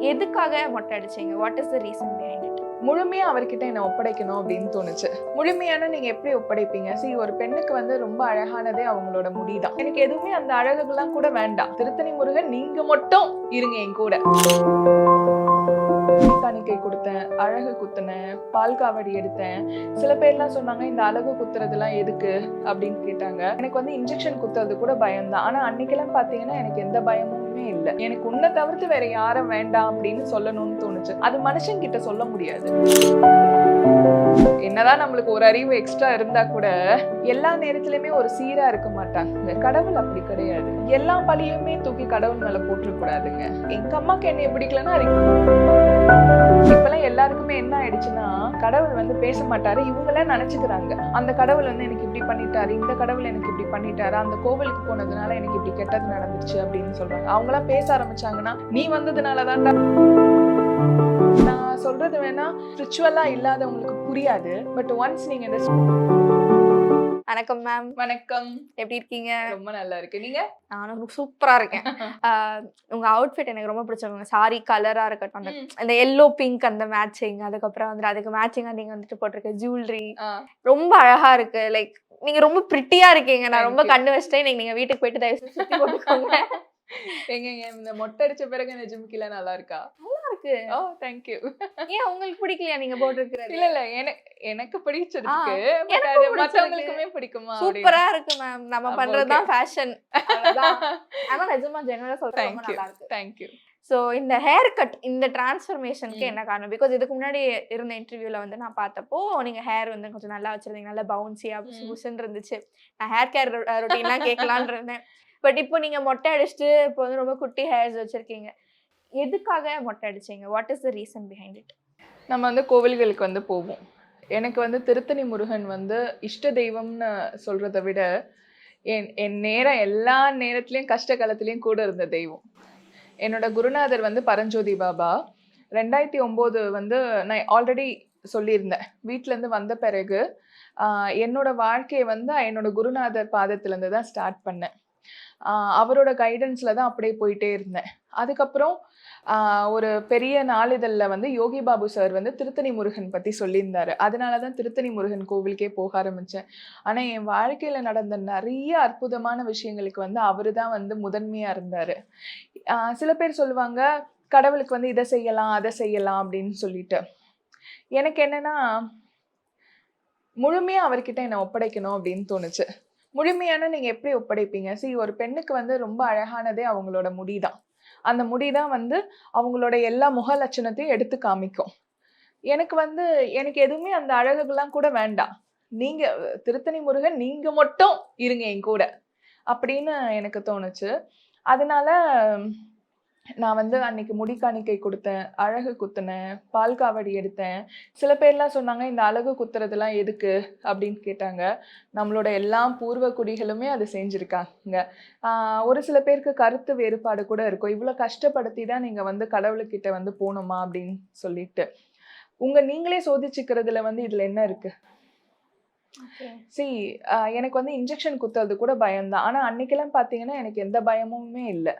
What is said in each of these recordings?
எதுக்காக மொட்டை அடிச்சீங்க? What is the reason behind it முழுமையா அவர்கிட்ட என்ன ஒப்படைக்கணும் அப்படின்னு தோணுச்சு. முழுமையான நீங்க எப்படி ஒப்படைப்பீங்க? சி ஒரு பெண்ணுக்கு வந்து ரொம்ப அழகானதே அவங்களோட முடிதான். எனக்கு எதுவுமே அந்த அழகுகள்லாம் கூட வேண்டாம். திருத்தணி முருகன் நீங்க மட்டும் இருங்க என் கூட. காணிக்கை கொடுத்தேன் அழகு குத்துனேன் பால் காவடி எடுத்தேன். சில பேர்லாம் சொன்னாங்க இந்த அழகு குத்துறதுலாம் எதுக்கு? அப்படின்னு கேட்டாங்க. எனக்கு வந்து இன்ஜெக்ஷன் குத்துறது கூட பயம்தான். ஆனா அன்னைக்கெல்லாம் பாத்தீங்கன்னா எனக்கு எந்த பயமுமே இல்லை. எனக்கு உன்னை தவிர்த்து வேற யாரும் வேண்டாம் அப்படின்னு சொல்லணும்னு தோணுச்சு. அது மனுஷன் கிட்ட சொல்ல முடியாது. என்னதான் நம்மளுக்கு ஒரு அறிவு எக்ஸ்ட்ரா இருந்தா கூட எல்லா நேரத்திலயுமே ஒரு சீரா இருக்க மாட்டாங்க. கடவுள் அப்படி கிடையாது. எல்லா பழியுமே தூக்கி கடவுள் மேல போட்டுற கூடாதுங்க எங்க அம்மாக்கு என்னைய பிடிக்கலன்னா அது இப்பெல்லாம் எல்லாருக்குமே என்ன ஆயிடுச்சுன்னா கடவுள் வந்து பேச மாட்டாரு இவங்களே நினைச்சுக்கிறாங்க. அந்த கடவுள் வந்து எனக்கு இப்படி பண்ணிட்டாரு இந்த கடவுள் எனக்கு இப்படி பண்ணிட்டாரு அந்த கோவிலுக்கு போனதுனால எனக்கு இப்படி கெட்டது நடந்துச்சு அப்படின்னு சொல்றாங்க. அவங்களாம் பேச ஆரம்பிச்சாங்கன்னா நீ வந்ததுனாலதான்டா. நான் சொல்றது வேணா ஸ்பிரிச்சுவலா இல்லாதவங்களுக்கு புரியாது பட் ஒன்ஸ் நீங்க இந்த வணக்கம் மேம் வணக்கம். எப்படி இருக்கீங்க? ரொம்ப நல்லா இருக்கு. நீங்க? நானும் சூப்பரா இருக்கேன். உங்க அவுட்ஃபிட் எனக்கு ரொம்ப பிடிச்சவங்க சாரி கலரா இருக்கட்டும் அந்த. அந்த எல்லோ பிங்க் அந்த மேட்சிங் அதுக்கப்புறம் வந்து அதுக்கு மேட்சிங்கா நீங்க வந்துட்டு போட்டிருக்க ஜுவல்லரி ரொம்ப அழகா இருக்கு. லைக் நீங்க ரொம்ப பிரிட்டியா இருக்கீங்க. நான் ரொம்ப. கண்ணு வச்சிட்டேன். நீங்க நீங்க வீட்டுக்கு போயிட்டு தயவு செஞ்சு சுத்தி போட்டுக்கோங்க. எங்கங்க? இந்த மொட்டை அடிச்ச பிறகு இந்த ஜிம்கில நல்லா இருக்கா? இருக்கு. ஓ தேங்க்யூ ஏன் உங்களுக்கு பிடிக்கலையா நீங்க போட்டிருக்கிறது? இல்ல இல்ல. எனக்கு எனக்கு பிடிச்சிருக்கு. மத்தவங்களுக்குமே பிடிக்குமா சூப்பரா இருக்கு மேம் நம்ம அப்ப பண்றதுதான் ஃபேஷன் ஆனா நிஜமா ஜெனரலா சொல்றேன் ரொம்ப நல்லா இருக்கு. தேங்க்யூ ஸோ இந்த ஹேர் கட் இந்த டிரான்ஸ்ஃபர்மேஷனுக்கு. என்ன காரணம்? பிகாஸ் இதுக்கு முன்னாடி இருந்த இன்டர்வியூல வந்து நான் பார்த்தப்போ நீங்க ஹேர் வந்து கொஞ்சம் நல்லா வச்சிருந்தீங்க. நல்லா பவுன்சியா புசு ம். புசுன்னு இருந்துச்சு. நான் ஹேர் கேர் ரொட்டீன்லாம் கேட்கலான்னு இருந்தேன். பட் இப்போ நீங்க மொட்டை அடிச்சுட்டு இப்போ வந்து ரொம்ப குட்டி ஹேர்ஸ் வச்சிருக்கீங்க. எதுக்காக மொட்டை அடிச்சீங்க? What is the reason behind it நம்ம வந்து கோவில்களுக்கு வந்து போவோம். எனக்கு வந்து திருத்தணி முருகன் வந்து இஷ்ட தெய்வம்னு சொல்கிறத விட என் என் நேரம் எல்லா நேரத்துலேயும் கஷ்ட காலத்துலேயும் கூட இருந்த தெய்வம். என்னோட குருநாதர் வந்து பரஞ்சோதி பாபா. ரெண்டாயிரத்தி ஒம்போது வந்து நான் ஆல்ரெடி சொல்லியிருந்தேன். வீட்டிலேருந்து வந்த பிறகு என்னோடய என்னோட வாழ்க்கையை வந்து என்னோட குருநாதர் பாதத்துலேருந்து தான் ஸ்டார்ட் பண்ணேன். அவரோட கைடன்ஸில் தான் அப்படியே போயிட்டே இருந்தேன். அதுக்கப்புறம் ஒரு பெரிய நாளிதழில் வந்து யோகி பாபு சார் வந்து திருத்தணி முருகன் பற்றி சொல்லியிருந்தாரு. அதனால தான் திருத்தணி முருகன் கோவிலுக்கே போக ஆரம்பித்தேன் ஆனால் என் வாழ்க்கையில் நடந்த நிறைய அற்புதமான விஷயங்களுக்கு வந்து அவர் தான் வந்து முதன்மையாக இருந்தார். சில பேர் சொல்லுவாங்க கடவுளுக்கு வந்து இதை செய்யலாம் அதை செய்யலாம் அப்படின்னு சொல்லிட்டு. எனக்கு என்னன்னா முழுமையாக அவர்கிட்ட என்னை ஒப்படைக்கணும் அப்படின்னு தோணுச்சு. முழுமையான நீங்கள் எப்படி ஒப்படைப்பீங்க? சி ஒரு பெண்ணுக்கு வந்து ரொம்ப அழகானதே அவங்களோட முடிதான். அந்த முடி தான் வந்து அவங்களோட எல்லா முக லட்சணத்தையும் எடுத்து காமிக்கும். எனக்கு வந்து எனக்கு எதுவுமே அந்த அழகுகள்லாம் கூட வேண்டாம். நீங்க திருத்தணி முருகன் நீங்க மட்டும் இருங்க என் கூட. அப்படின்னு எனக்கு தோணுச்சு. அதனால நான் வந்து அன்னைக்கு முடி காணிக்கை கொடுத்தேன் அழகு குத்துனேன் பால் காவடி எடுத்தேன். சில பேர்லாம் சொன்னாங்க இந்த அழகு குத்துறதுலாம் எதுக்கு? அப்படின்னு கேட்டாங்க. நம்மளோட எல்லா பூர்வ குடிகளுமே அது செஞ்சுருக்காங்க. ஒரு சில பேருக்கு கருத்து வேறுபாடு கூட இருக்கும். இவ்வளோ கஷ்டப்படுத்தி தான் நீங்கள் வந்து கடவுளுக்கிட்ட வந்து போகணுமா அப்படின்னு சொல்லிட்டு. உங்க நீங்களே சோதிச்சுக்கிறதுல வந்து இதுல என்ன இருக்கு? சி எனக்கு வந்து இன்ஜெக்ஷன் குத்துறது கூட பயம்தான். ஆனா அன்னைக்கெல்லாம் பார்த்தீங்கன்னா எனக்கு எந்த பயமுமே இல்லை.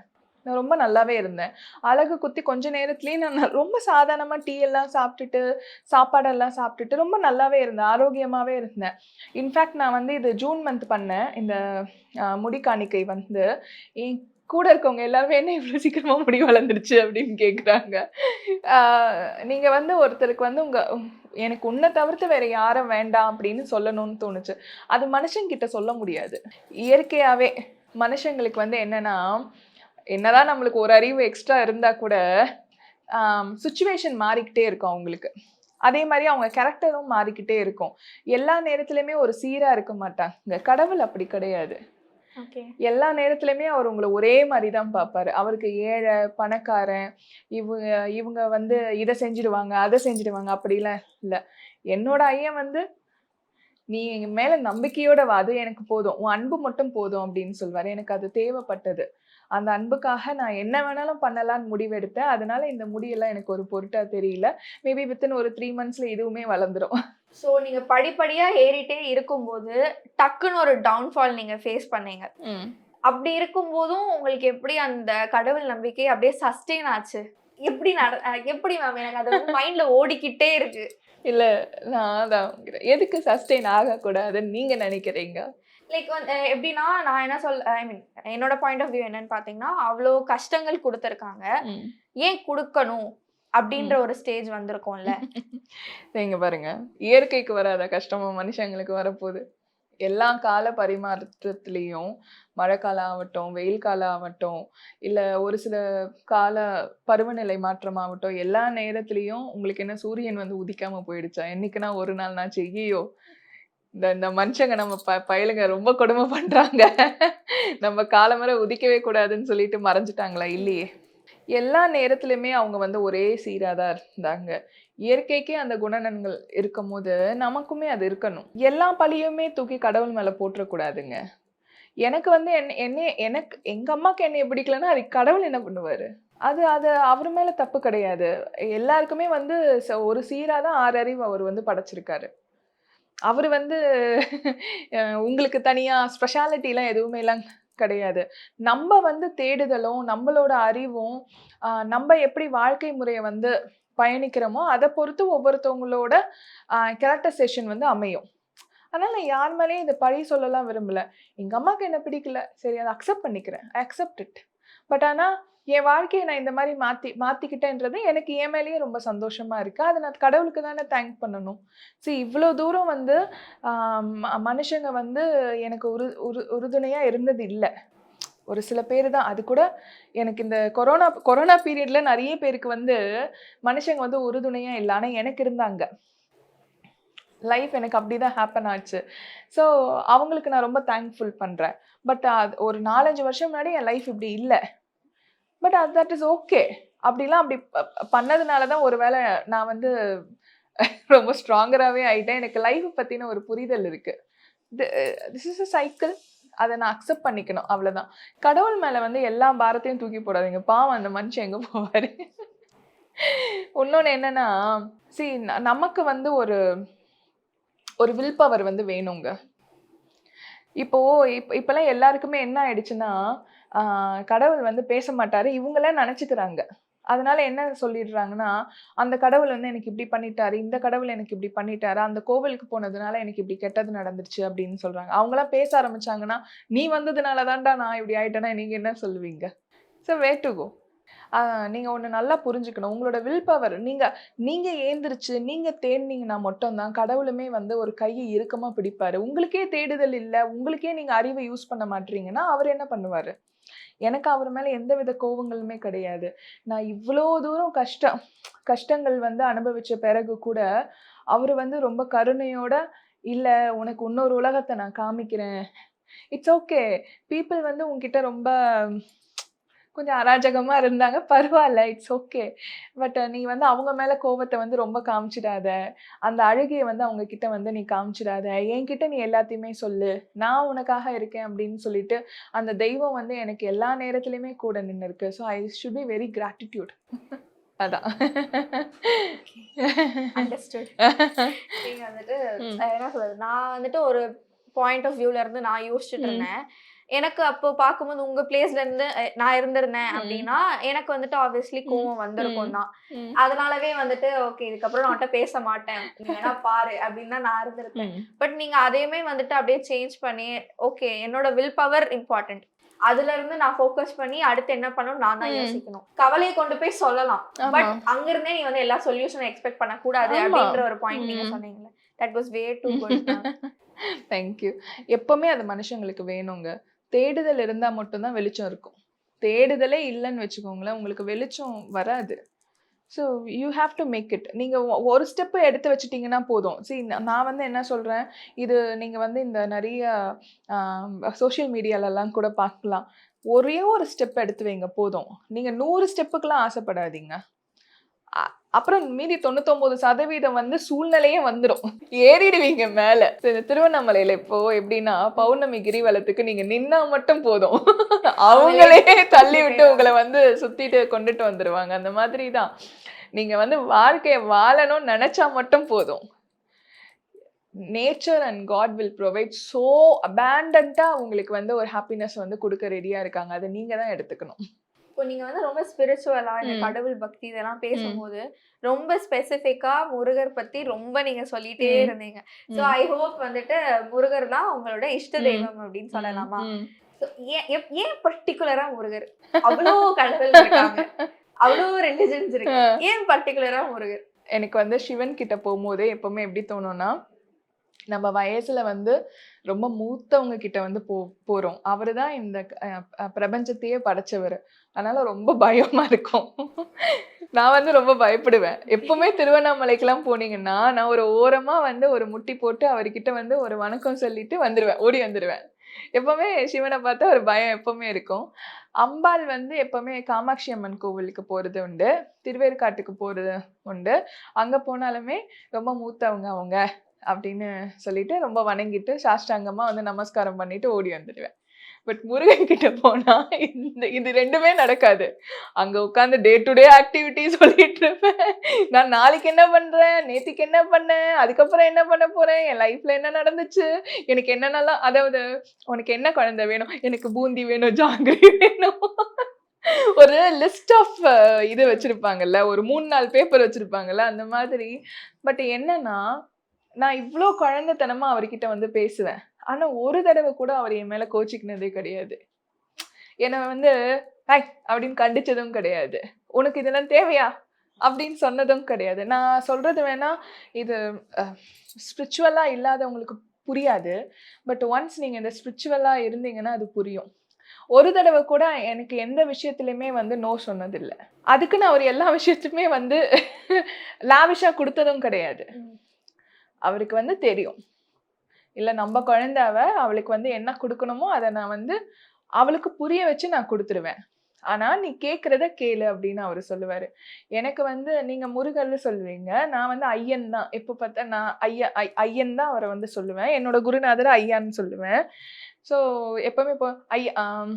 நான் ரொம்ப நல்லாவே இருந்தேன். அழகு குத்தி கொஞ்ச நேரத்துலேயும் நான் ரொம்ப சாதாரணமாக டீ எல்லாம் சாப்பிட்டுட்டு சாப்பாடெல்லாம் சாப்பிட்டுட்டு ரொம்ப நல்லாவே இருந்தேன். ஆரோக்கியமாகவே இருந்தேன். இன்ஃபேக்ட் நான் வந்து இது ஜூன் மந்த் பண்ணேன். இந்த முடி காணிக்கை வந்து. என் கூட இருக்கவங்க எல்லாருமே என்ன இவ்வளோ சீக்கிரமாக முடி வளர்ந்துருச்சு அப்படின்னு கேட்குறாங்க நீங்கள் வந்து ஒருத்தருக்கு வந்து உங்கள் எனக்கு உன்னை தவிர்த்து வேற யாரும் வேண்டாம் அப்படின்னு சொல்லணும்னு தோணுச்சு. அது மனுஷங்கிட்ட சொல்ல முடியாது. இயற்கையாகவே மனுஷங்களுக்கு வந்து என்னன்னா என்னதான் நம்மளுக்கு ஒரு அறிவு எக்ஸ்ட்ரா இருந்தா கூட சுச்சுவேஷன் மாறிக்கிட்டே இருக்கும் அவங்களுக்கு. அதே மாதிரி அவங்க கேரக்டரும் மாறிக்கிட்டே இருக்கும். எல்லா நேரத்துலையுமே ஒரு சீரா இருக்க மாட்டாங்க. கடவுள் அப்படி கிடையாது. எல்லா நேரத்துலையுமே அவர் உங்களை ஒரே மாதிரி தான் பார்ப்பாரு. அவருக்கு ஏழை பணக்காரன் இவங்க இவங்க வந்து இதை செஞ்சிடுவாங்க அதை செஞ்சிடுவாங்க அப்படிலாம் இல்லை. என்னோட ஐயன் வந்து நீ எங்க மேல நம்பிக்கையோட வா அது எனக்கு போதும். உன் அன்பு மட்டும் போதும் அப்படின்னு சொல்வாரு. எனக்கு அது தேவைப்பட்டது. அந்த அன்புக்காக நான் என்ன வேணாலும் பண்ணலாம்னு முடிவெடுத்தேன். அதனால இந்த முடியெல்லாம் எனக்கு ஒரு பொருட்டா தெரியல. மேபி வித்தின் ஒரு த்ரீ மந்த்ஸ்ல இதுவுமே வளர்ந்துரும். ஸோ நீங்க படிப்படியா ஏறிட்டே இருக்கும்போது டக்குன்னு ஒரு டவுன்ஃபால் நீங்க ஃபேஸ் பண்ணீங்க. அப்படி இருக்கும்போதும் உங்களுக்கு எப்படி அந்த கடவுள் நம்பிக்கை அப்படியே சஸ்டெயின் ஆச்சு? எப்படி நட எப்படி மேம் எனக்கு அது வந்து மைண்ட்ல ஓடிக்கிட்டே இருக்கு. இல்ல நான் அதான் கேக்குறேன். எதுக்கு சஸ்டெயின் ஆகக்கூடாதுன்னு நீங்க நினைக்கிறீங்க? லைக் வந்து எப்படின்னா நான் என்ன சொல் ஐ மீன் என்னோட பாயிண்ட் ஆஃப் வியூ என்னன்னு பாத்தீங்கன்னா அவ்வளோ கஷ்டங்கள் கொடுத்துருக்காங்க. ஏன் கொடுக்கணும்? அப்படின்ற ஒரு ஸ்டேஜ் வந்திருக்கும்ல. நீங்க பாருங்க. இயற்கைக்கு வராத கஷ்டமா மனுஷங்களுக்கு வரப்போகுது. எல்லா கால பரிமாற்றத்துலேயும் மழைக்காலம் ஆகட்டும் வெயில் காலம் ஆகட்டும் இல்லை ஒரு சில கால பருவநிலை மாற்றம் ஆகட்டும் எல்லா நேரத்துலேயும் உங்களுக்கு என்ன சூரியன் வந்து உதிக்காம போயிடுச்சா? என்னைக்குன்னா ஒரு நாள் நான் செய்யோ இந்த இந்த மனுஷங்க நம்ம ப பயலுங்க ரொம்ப கொடுமை பண்ணுறாங்க நம்ம காலமரை உதிக்கவே கூடாதுன்னு சொல்லிட்டு மறைஞ்சிட்டாங்களா? இல்லையே. எல்லா நேரத்துலையுமே அவங்க வந்து ஒரே சீராக தான் இருந்தாங்க. இயற்கைக்கே அந்த குணநன்கள் இருக்கும் போது நமக்குமே அது இருக்கணும். எல்லா பழியுமே தூக்கி கடவுள் மேலே போட்டுறக்கூடாதுங்க எனக்கு வந்து என்ன என்னை எனக்கு எங்கள் அம்மாவுக்கு என்னைய பிடிக்கலன்னா அது கடவுள் என்ன பண்ணுவார்? அது அது அவர் மேலே தப்பு கிடையாது. எல்லாருக்குமே வந்து ச- ஒரு சீராக தான் ஆறு அறிவு அவர் வந்து படைச்சிருக்காரு. அவர் வந்து உங்களுக்கு தனியாக ஸ்பெஷாலிட்டிலாம் எதுவுமே எல்லாம் கிடையாது. நம்ம வந்து தேடுதலும் நம்மளோட அறிவும் நம்ம எப்படி வாழ்க்கை முறையை வந்து பயணிக்கிறோமோ அதை பொறுத்து ஒவ்வொருத்தவங்களோட கேரக்டரைசேஷன் வந்து அமையும். அதனால் நான் யார் மேலேயும் இதை பழி சொல்லலாம் விரும்பலை. எங்கள் அம்மாவுக்கு என்ன பிடிக்கல? சரி அதை அக்செப்ட் பண்ணிக்கிறேன். அக்செப்ட் இட் பட் ஆனால் என் வாழ்க்கையை நான் இந்த மாதிரி மாற்றி மாற்றிக்கிட்டேன்றது எனக்கு என் மேலேயே ரொம்ப சந்தோஷமாக இருக்குது அதை நான் கடவுளுக்கு தானே தேங்க் பண்ணணும். சரி இவ்வளோ தூரம் வந்து மனுஷங்க வந்து எனக்கு உரு உரு உறுதுணையாக இருந்தது இல்லை. ஒரு சில பேர் தான். அது கூட எனக்கு இந்த கொரோனா கொரோனா பீரியடில் நிறைய பேருக்கு வந்து மனுஷங்க வந்து உறுதுணையாக இல்லை. ஆனால் எனக்கு இருந்தாங்க. லைஃப் எனக்கு அப்படி தான் ஹேப்பன் ஆச்சு. ஸோ அவங்களுக்கு நான் ரொம்ப தேங்க்ஃபுல் பண்ணுறேன் பட் அது ஒரு நாலஞ்சு வருஷம் முன்னாடி என் லைஃப் இப்படி இல்லை. பட் அது தட் இஸ் ஓகே அப்படிலாம் அப்படி ப- பண்ணதுனால தான் ஒருவேளை நான் வந்து ரொம்ப ஸ்ட்ராங்கராகவே ஆகிட்டேன் எனக்கு லைஃப் பற்றின ஒரு புரிதல் இருக்குது திஸ் இஸ் அ சைக்கிள் அதை நான் அக்செப்ட் பண்ணிக்கணும். அவ்வளோதான் கடவுள் மேலே வந்து எல்லா பாரத்தையும் தூக்கி போடாதீங்க. பாவம் அந்த மனுஷன் எங்கே போவாரு? இன்னொன்று என்னன்னா சி நமக்கு வந்து ஒரு ஒரு வில் பவர் வந்து வேணுங்க. இப்போ இப்ப இப்போல்லாம் எல்லாருக்குமே என்ன ஆயிடுச்சுன்னா கடவுள் வந்து பேச மாட்டாரு இவங்களே நினைச்சுக்கிறாங்க. அதனால என்ன சொல்லிடுறாங்கன்னா அந்த கடவுள் வந்து எனக்கு இப்படி பண்ணிட்டாரு இந்த கடவுள் எனக்கு இப்படி பண்ணிட்டாரு அந்த கோவிலுக்கு போனதுனால எனக்கு இப்படி கெட்டது நடந்துருச்சு அப்படின்னு சொல்றாங்க. அவங்களாம் பேச ஆரம்பிச்சாங்கன்னா நீ வந்ததுனால தான்டா நான் இப்படி ஆயிட்டேன்னா நீங்க என்ன சொல்லுவீங்க? ஸோ வே டு கோ நீங்கள் ஒன்று நல்லா புரிஞ்சுக்கணும். உங்களோட வில் பவர் நீங்கள் நீங்கள் ஏந்திரிச்சு நீங்கள் தேடினீங்கன்னா மட்டும்தான் கடவுளுமே வந்து ஒரு கையை இறுக்கமாக பிடிப்பார். உங்களுக்கே தேடுதல் இல்லை உங்களுக்கே நீங்கள் அறிவை யூஸ் பண்ண மாட்டீங்கன்னா அவர் என்ன பண்ணுவார்? எனக்கு அவர் மேலே எந்த வித கோவங்களுமே கிடையாது. நான் இவ்வளோ தூரம் கஷ்டம் கஷ்டங்கள் வந்து அனுபவித்த பிறகு கூட அவர் வந்து ரொம்ப கருணையோட இல்லை உனக்கு இன்னொரு உலகத்தை நான் காமிக்கிறேன். இட்ஸ் ஓகே பீப்புள் வந்து உங்ககிட்ட ரொம்ப கொஞ்சம் அராஜகமா இருந்தாங்க. பரவாயில்ல இட்ஸ் ஓகே பட் நீ வந்து அவங்க மேல கோவத்தை வந்து ரொம்ப காமிச்சிடாத. அந்த அழுகையை வந்து அவங்க கிட்ட வந்து நீ காமிச்சிடாத. என்கிட்ட நீ எல்லாத்தையுமே சொல்லு. நான் உனக்காக இருக்கேன் அப்படின்னு சொல்லிட்டு அந்த தெய்வம் வந்து எனக்கு எல்லா நேரத்துலயுமே கூட நின்று இருக்கு so I should be very gratitude அதான் வந்துட்டு என்ன சொல்றது? நான் வந்துட்டு ஒரு பாயிண்ட் ஆஃப் வியூல இருந்து நான் யோசிச்சுட்டு. இருந்தேன். எனக்கு அப்போ பார்க்கும்போது உங்க பிளேஸ்ல இருந்து நான் இருந்திருந்தேன். அப்படின்னா எனக்கு வந்துட்டு ஆப்வியஸ்லி கோவம் வந்திருக்கும் தான். அதனாலவே வந்துட்டு ஓகே இதுக்கப்புறம் நான் பேச மாட்டேன் வேணா பாரு அப்படின்னு தான் நான் இருந்திருப்பேன். பட் நீங்க அதையுமே வந்துட்டு அப்படியே சேஞ்ச் பண்ணி ஓகே என்னோட வில் பவர் இம்பார்ட்டன்ட் அதுல இருந்து நான் ஃபோக்கஸ் பண்ணி அடுத்து என்ன பண்ணணும் நான் தான். யோசிக்கணும் கவலையை கொண்டு போய் சொல்லலாம். பட் அங்க இருந்தே நீ வந்து எல்லா சொல்யூஷன் எக்ஸ்பெக்ட் பண்ண கூடாது ஆமா. அப்படின்ற ஒரு பாயிண்ட் நீங்க. சொன்னீங்கல்ல that was way too good thank you எப்பவுமே அது மனுஷங்களுக்கு வேணுங்க தேடுதல் இருந்தால் மட்டும்தான் வெளிச்சம் இருக்கும். தேடுதலே இல்லைன்னு வச்சுக்கோங்களேன் உங்களுக்கு வெளிச்சம் வராது. So you have to make it நீங்கள் ஒரு ஸ்டெப்பு எடுத்து வச்சிட்டிங்கன்னா போதும். சி நான் வந்து என்ன சொல்கிறேன் இது நீங்கள் வந்து இந்த நிறைய சோஷியல் மீடியாலெல்லாம் கூட பார்க்கலாம். ஒரே ஒரு ஸ்டெப் எடுத்து வைங்க போதும். நீங்கள் நூறு ஸ்டெப்புக்கெலாம் ஆசைப்படாதீங்க. அப்புறம் மீதி தொண்ணூத்தொன்பது சதவீதம் வந்து சூழ்நிலையே வந்துடும் ஏறிடுவீங்க மேல. திருவண்ணாமலையில இப்போ எப்படின்னா பௌர்ணமி கிரிவலத்துக்கு நீங்க நின்னா மட்டும் போதும். அவங்களே தள்ளி விட்டு உங்களை வந்து சுத்திட்டு கொண்டுட்டு வந்துருவாங்க. அந்த மாதிரி தான். நீங்க வந்து வாழ்க்கைய வாழணும்னு நினைச்சா மட்டும் போதும். Nature and god will provide so அபேண்டண்டா உங்களுக்கு வந்து ஒரு ஹாப்பினஸ் வந்து கொடுக்க ரெடியா இருக்காங்க. அதை நீங்க தான் எடுத்துக்கணும். இப்போ நீங்க வந்து ரொம்ப ஸ்பிரிச்சுவலா இந்த. கடவுள் பக்தி இதெல்லாம் பேசும்போது ரொம்ப ஸ்பெசிஃபிக்கா முருகர் பத்தி ரொம்ப நீங்க சொல்லிட்டே. இருந்தீங்க. சோ ஐ ஹோப் வந்துட்டு முருகர் தான் உங்களோட இஷ்ட. தெய்வம் அப்படின்னு சொல்லலாமா? ஏன் பர்டிகுலரா முருகர்? அவ்வளோ கடவுள் இருக்காங்க. அவ்வளோ ரிலிஜன்ஸ் இருக்கு. ஏன் பர்டிகுலரா முருகர்? எனக்கு வந்து சிவன் கிட்ட போகும்போதே எப்பவுமே எப்படி தோணும்னா நம்ம வயசுல வந்து ரொம்ப மூத்தவங்க கிட்ட வந்து போ போகிறோம் அவர் தான் இந்த பிரபஞ்சத்தையே படைச்சவர். அதனால ரொம்ப பயமா இருக்கும். நான் வந்து ரொம்ப பயப்படுவேன். எப்பவுமே திருவண்ணாமலைக்கெல்லாம் போனீங்கன்னா நான் ஒரு ஓரமா வந்து ஒரு முட்டி போட்டு அவர்கிட்ட வந்து ஒரு வணக்கம் சொல்லிட்டு வந்துடுவேன் ஓடி வந்துடுவேன் எப்பவுமே சிவனை பார்த்தா ஒரு பயம் எப்பவுமே இருக்கும். அம்பாள் வந்து எப்பவுமே காமாட்சி அம்மன் கோவிலுக்கு போறது உண்டு. திருவேற்காட்டுக்கு போறது உண்டு. அங்க போனாலுமே ரொம்ப மூத்தவங்க அவங்க. அப்படின்னு சொல்லிட்டு ரொம்ப வணங்கிட்டு சாஷ்டாங்கமாக வந்து நமஸ்காரம் பண்ணிட்டு ஓடி வந்துடுவேன். பட் முருகன் கிட்ட போனா இந்த இது ரெண்டுமே நடக்காது. அங்க உட்காந்து டே டு டே ஆக்டிவிட்டி சொல்லிட்டு இருப்பேன். நான் நாளைக்கு என்ன பண்றேன்? நேத்திக்கு என்ன பண்ணேன்? அதுக்கப்புறம் என்ன பண்ண போறேன்? என் லைஃப்ல என்ன நடந்துச்சு? எனக்கு என்னென்னலாம் அதாவது உனக்கு என்ன குழந்தை வேணும்? எனக்கு பூந்தி வேணும் ஜாங்கிரி வேணும். ஒரு லிஸ்ட் ஆஃப் இது வச்சிருப்பாங்கல்ல ஒரு மூணு நாள் பேப்பர் வச்சிருப்பாங்கல்ல அந்த மாதிரி. பட் என்னன்னா நான் இவ்வளோ குழந்தைத்தனமா அவர்கிட்ட வந்து பேசுவேன். ஆனா ஒரு தடவை கூட அவர் என் மேல கோச்சிக்கினதே கிடையாது. என்னை வந்து ஹாய் அப்படின்னு கண்டிச்சதும் கிடையாது. உனக்கு இதெல்லாம் தேவையா? அப்படின்னு சொன்னதும் கிடையாது. நான் சொல்றது வேணா இது ஸ்பிரிச்சுவலா இல்லாதவங்களுக்கு புரியாது. பட் ஒன்ஸ் நீங்க இந்த ஸ்பிரிச்சுவலா இருந்தீங்கன்னா அது புரியும். ஒரு தடவை கூட எனக்கு எந்த விஷயத்துலையுமே வந்து நோ சொன்னதில்லை. அதுக்குன்னு அவர் எல்லா விஷயத்துமே வந்து லாவிஷாக கொடுத்ததும் கிடையாது. அவருக்கு வந்து தெரியும். இல்லை நம்ம குழந்தாவ அவளுக்கு வந்து என்ன கொடுக்கணுமோ அதை நான் வந்து அவளுக்கு புரிய வச்சு நான் கொடுத்துருவேன். ஆனால் நீ கேட்குறத கேளு அப்படின்னு அவர் சொல்லுவார். எனக்கு வந்து நீங்கள் முருகர்னு சொல்லுவீங்க. நான் வந்து ஐயன் தான். எப்போ பார்த்தா நான் ஐயா ஐ- ஐயன் தான் அவரை வந்து சொல்லுவேன். என்னோட குருநாதர் ஐயான்னு சொல்லுவேன். ஸோ எப்போவுமே இப்போ ஐயா ஆம்,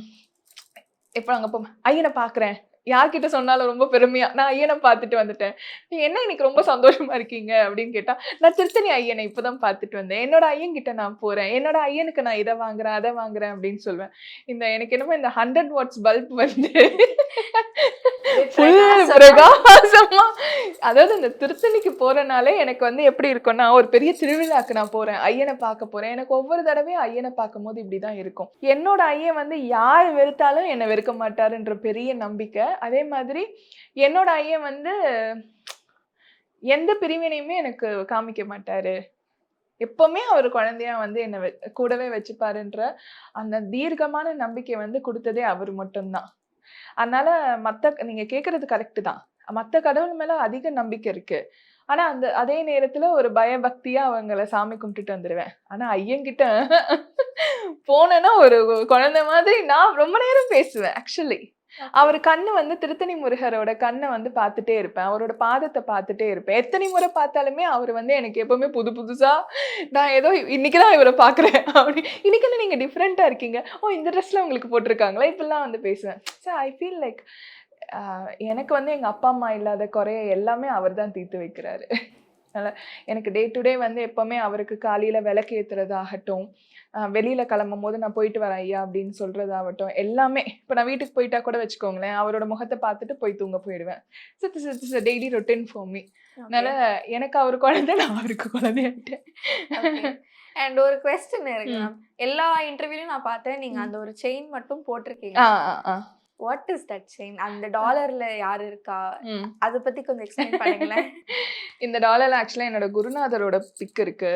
இப்போ அங்கே போ ஐயனை பார்க்குறேன். யார்கிட்ட சொன்னாலும் ரொம்ப பெருமையா நான் ஐயனை பார்த்துட்டு வந்துட்டேன். நீ என்ன இன்னைக்கு ரொம்ப சந்தோஷமா இருக்கீங்க? அப்படின்னு கேட்டா நான் திருத்தணி ஐயனை இப்பதான் பார்த்துட்டு வந்தேன். என்னோட ஐயன் கிட்ட நான் போறேன். என்னோட ஐயனுக்கு நான் இதை வாங்குறேன் அதை வாங்குறேன் அப்படின்னு சொல்லுவேன் இந்த எனக்கு என்னமோ இந்த ஹண்ட்ரட் வாட்ஸ் பல்ப் வந்து full பிரகாசமா. அதாவது இந்த திருத்தணிக்கு போறனாலே எனக்கு வந்து எப்படி இருக்கும்னா ஒரு பெரிய திருவிழாக்கு நான் போறேன். ஐயனை பார்க்க போறேன். எனக்கு ஒவ்வொரு தடவையும் ஐயனை பார்க்கும்போது இப்படிதான் இருக்கும். என்னோட ஐயன் வந்து யார் வெறுத்தாலும் என்னை வெறுக்க மாட்டாருன்ற பெரிய நம்பிக்கை. அதே மாதிரி என்னோட ஐயன் வந்து எந்த பிரிவினையுமே எனக்கு காமிக்க மாட்டாரு. எப்பவுமே அவர் குழந்தையா வந்து என்னை கூடவே வச்சுப்பாருன்ற அந்த தீர்க்கமான நம்பிக்கை வந்து கொடுத்ததே அவர் மட்டும்தான். அதனால மத்த நீங்க கேட்கறது கரெக்ட் தான். மத்த கடவுள் மேல அதிக நம்பிக்கை இருக்கு. ஆனா அந்த அதே நேரத்துல ஒரு பயபக்தியா அவங்கள சாமி கும்பிட்டுட்டு வந்துடுவேன் ஆனா ஐயங்கிட்ட போனேன்னா ஒரு குழந்தை மாதிரி நான் ரொம்ப நேரம் பேசுவேன் ஆக்சுவலி அவர் கண்ணு வந்து திருத்தணி முருகரோட கண்ணை வந்து பார்த்துட்டே இருப்பேன். அவரோட பாதத்தை பார்த்துட்டே இருப்பேன். எத்தனை முறை பார்த்தாலுமே அவர் வந்து எனக்கு எப்பவுமே புது புதுசா நான் ஏதோ இன்னைக்கு தான் இவரை பார்க்குறேன். அப்படி. இன்னைக்கு என்ன நீங்கள் டிஃப்ரெண்ட்டாக இருக்கீங்க. ஓ இந்த ட்ரெஸ்ல உங்களுக்கு போட்டிருக்காங்களா? இப்படிலாம் வந்து பேசுவேன். ஸோ ஐ ஃபீல் லைக் எனக்கு வந்து எங்கள் அப்பா அம்மா இல்லாத குறைய எல்லாமே அவர் தான் தீர்த்து வைக்கிறாரு. அதனால் எனக்கு டே டு டே வந்து எப்போவுமே அவருக்கு காலையில் விளக்கு ஏத்துறதாகட்டும் வெளியில கிளம்பும் போது நான் போயிட்டு வரேன் ஐயா அப்படின்னு சொல்றதாகட்டும் எல்லாமே. இப்போ நான் வீட்டுக்கு போயிட்டா கூட வச்சுக்கோங்களேன் அவரோட முகத்தை பார்த்துட்டு போய் தூங்க போயிடுவேன். So daily routine for me அதனால எனக்கு அவர் குழந்தை நான் அவருக்கு குழந்தையாயிட்டேன். அண்ட் ஒரு கொஸ்டின் இருக்கு எல்லா இன்டர்வியூலயும் நான் பார்த்தேன் நீங்க. அந்த ஒரு செயின் மட்டும் போட்டிருக்கீங்க. வாட் இஸ் தட் செயின் அந்த டாலர்ல யாரு இருக்கா? அத பத்தி கொஞ்சம் எக்ஸ்பிளைன் பண்ணுங்களேன். இந்த டாலர்ல ஆக்சுவலாக என்னோட குருநாதரோட பிக் இருக்கு.